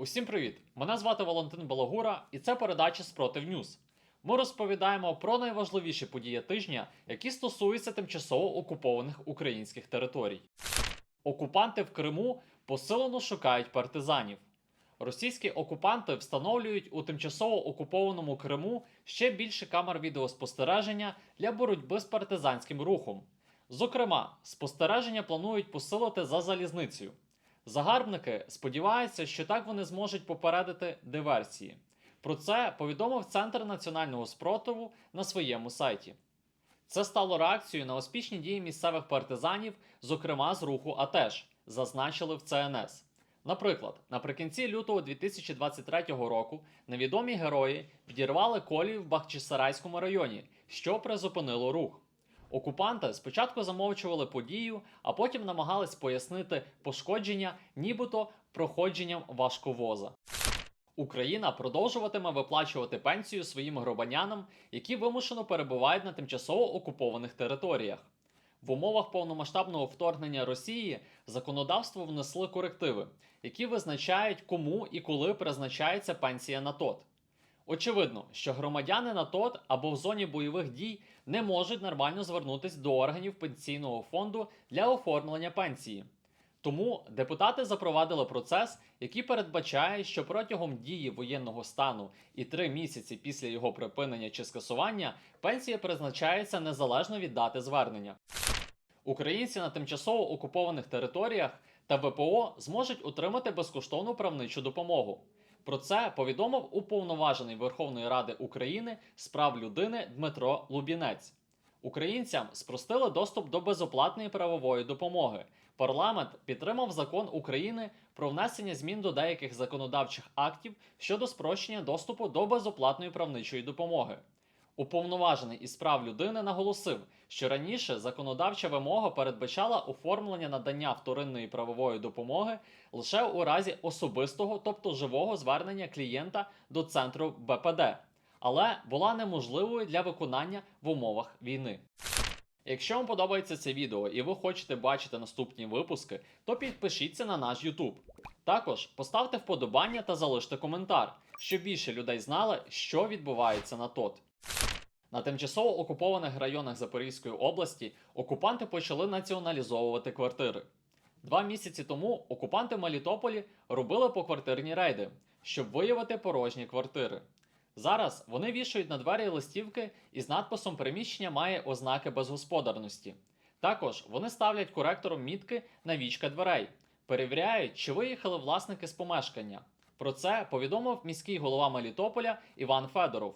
Усім привіт! Мене звати Валентин Балагура, і це передача Спротив Ньюз. Ми розповідаємо про найважливіші події тижня, які стосуються тимчасово окупованих українських територій. Окупанти в Криму посилено шукають партизанів. Російські окупанти встановлюють у тимчасово окупованому Криму ще більше камер відеоспостереження для боротьби з партизанським рухом. Зокрема, спостереження планують посилити за залізницею. Загарбники сподіваються, що так вони зможуть попередити диверсії. Про це повідомив Центр національного спротиву на своєму сайті. Це стало реакцією на успішні дії місцевих партизанів, зокрема з руху АТЕШ, зазначили в ЦНС. Наприклад, наприкінці лютого 2023 року невідомі герої підірвали колію в Бахчисарайському районі, що призупинило рух. Окупанти спочатку замовчували подію, а потім намагались пояснити пошкодження, нібито проходженням важковоза. Україна продовжуватиме виплачувати пенсію своїм громадянам, які вимушено перебувають на тимчасово окупованих територіях. В умовах повномасштабного вторгнення Росії законодавство внесли корективи, які визначають, кому і коли призначається пенсія на ТОТ. Очевидно, що громадяни на ТОТ або в зоні бойових дій не можуть нормально звернутися до органів пенсійного фонду для оформлення пенсії. Тому депутати запровадили процес, який передбачає, що протягом дії воєнного стану і три місяці після його припинення чи скасування пенсія призначається незалежно від дати звернення. Українці на тимчасово окупованих територіях та ВПО зможуть отримати безкоштовну правничу допомогу. Про це повідомив уповноважений Верховної Ради України з прав людини Дмитро Лубінець. Українцям спростили доступ до безоплатної правової допомоги. Парламент підтримав закон України про внесення змін до деяких законодавчих актів щодо спрощення доступу до безоплатної правничої допомоги. Уповноважений із прав людини наголосив, що раніше законодавча вимога передбачала оформлення надання вторинної правової допомоги лише у разі особистого, тобто живого звернення клієнта до центру БПД, але була неможливою для виконання в умовах війни. Якщо вам подобається це відео і ви хочете бачити наступні випуски, то підпишіться на наш YouTube. Також поставте вподобання та залиште коментар, щоб більше людей знали, що відбувається на ТОТ. На тимчасово окупованих районах Запорізької області окупанти почали націоналізовувати квартири. Два місяці тому окупанти Мелітополі робили поквартирні рейди, щоб виявити порожні квартири. Зараз вони вішають на двері листівки із надписом Приміщення має ознаки безгосподарності. Також вони ставлять коректором мітки на вічка дверей, перевіряють, чи виїхали власники з помешкання. Про це повідомив міський голова Мелітополя Іван Федоров.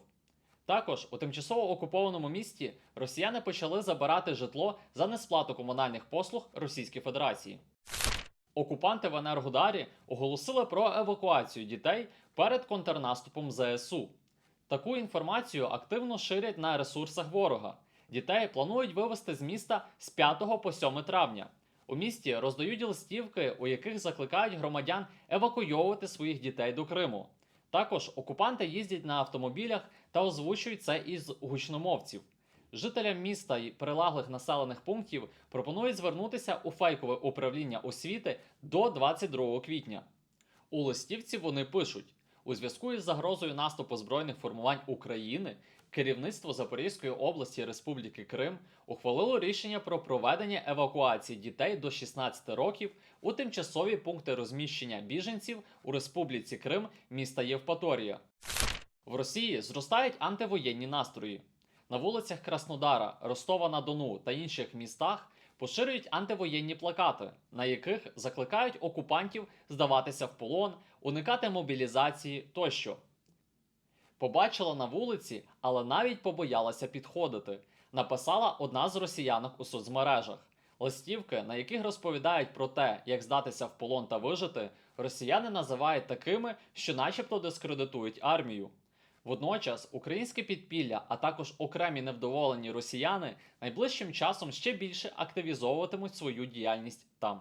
Також у тимчасово окупованому місті росіяни почали забирати житло за несплату комунальних послуг Російської Федерації. Окупанти в Енергодарі оголосили про евакуацію дітей перед контрнаступом ЗСУ. Таку інформацію активно ширять на ресурсах ворога. Дітей планують вивезти з міста з 5 по 7 травня. У місті роздають листівки, у яких закликають громадян евакуйовувати своїх дітей до Криму. Також окупанти їздять на автомобілях та озвучують це із гучномовців. Жителям міста і прилеглих населених пунктів пропонують звернутися у фейкове управління освіти до 22 квітня. У листівці вони пишуть: у зв'язку із загрозою наступу збройних формувань України керівництво Запорізької області Республіки Крим ухвалило рішення про проведення евакуації дітей до 16 років у тимчасові пункти розміщення біженців у Республіці Крим міста Євпаторія. В Росії зростають антивоєнні настрої. На вулицях Краснодара, Ростова на Дону та інших містах поширюють антивоєнні плакати, на яких закликають окупантів здаватися в полон, уникати мобілізації тощо. Побачила на вулиці, але навіть побоялася підходити. Написала одна з росіянок у соцмережах. Листівки, на яких розповідають про те, як здатися в полон та вижити, росіяни називають такими, що начебто дискредитують армію. Водночас українське підпілля, а також окремі невдоволені росіяни найближчим часом ще більше активізовуватимуть свою діяльність там.